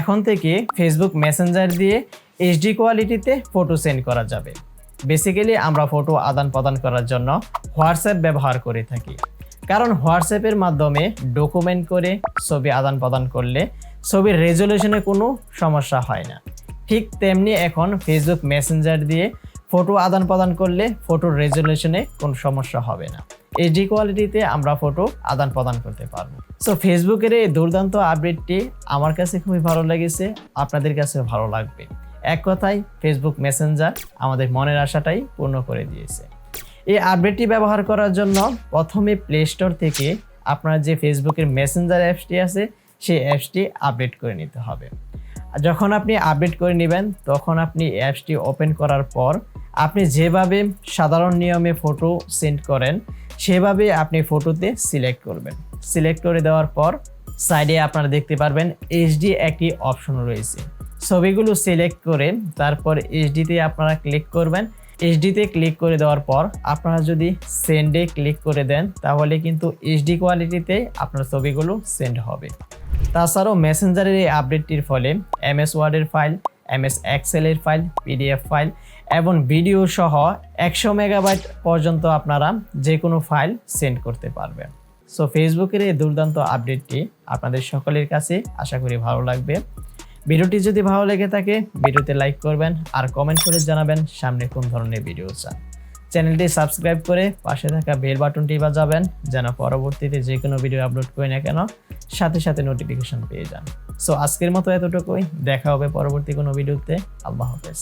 এখন থেকে Facebook Messenger দিয়ে এইচডি কোয়ালিটিতে ফটো সেন্ড করা যাবে। বেসিক্যালি আমরা ফটো আদান প্রদান করার জন্য হোয়াটসঅ্যাপ ব্যবহার করে থাকি। কারণ হোয়াটসঅ্যাপের মাধ্যমে ডকুমেন্ট করে ছবি আদান প্রদান করলে ছবির রেজলিউশনে কোনো সমস্যা হয় না। ঠিক তেমনি এখন ফেসবুক মেসেঞ্জার দিয়ে ফটো আদান প্রদান করলে ফটোর রেজলিউশনে কোনো সমস্যা হবে না। এইচডি কোয়ালিটিতে আমরা ফটো আদান প্রদান করতে পারব। সো ফেসবুকের এই দুর্দান্ত আপডেটটি আমার কাছে খুবই ভালো লেগেছে, আপনাদের কাছে ভালো লাগবে। এক কথায় ফেসবুক মেসেঞ্জার আমাদের মনের আশাটাই পূর্ণ করে দিয়েছে। এই আপডেটটি ব্যবহার করার জন্য প্রথমে প্লে স্টোর থেকে আপনার যে ফেসবুকের মেসেঞ্জার অ্যাপসটি আছে, সেই অ্যাপসটি আপডেট করে নিতে হবে। যখন আপনি আপডেট করে নেবেন, তখন আপনি অ্যাপসটি ওপেন করার পর আপনি যেভাবে সাধারণ নিয়মে ফটো সেন্ড করেন, সেভাবে আপনি ফটোতে সিলেক্ট করবেন। সিলেক্ট করে দেওয়ার পর সাইডে আপনারা দেখতে পারবেন এইচডি একটি অপশন রয়েছে। ছবিগুলো সিলেক্ট করে তারপর এইচডিতে আপনারা ক্লিক করবেন। এইচডিতে ক্লিক করে দেওয়ার পর আপনারা যদি সেন্ডে ক্লিক করে দেন, তাহলে কিন্তু এইচডি কোয়ালিটিতে আপনার ছবিগুলো সেন্ড হবে। তাছাড়াও মেসেঞ্জারের এই আপডেটটির ফলে এম এস ওয়ার্ডের ফাইল এম এস এক্সেলের ফাইল পিডিএফ ফাইল এবং ভিডিও সহ একশো মেগাবাইট পর্যন্ত আপনারা যে কোনো ফাইল সেন্ড করতে পারবেন। সো ফেসবুকের এই দুর্দান্ত আপডেটটি আপনাদের সকলের কাছে আশা করি ভালো লাগবে। ভিডিওটি যদি ভালো লেগে থাকে, ভিডিওতে লাইক করবেন আর কমেন্ট করে জানাবেন সামনে কোন ধরনের ভিডিও চান। চ্যানেলটি সাবস্ক্রাইব করে পাশে থাকা বেল বাটনটি বাজাবেন যেন পরবর্তীতে যে কোনো ভিডিও আপলোড করি না কেন, সাথে সাথে নোটিফিকেশন পেয়ে যান। সো আজকের মতো এতটুকুই। দেখা হবে পরবর্তী কোনো ভিডিওতে। আল্লাহ হাফেজ।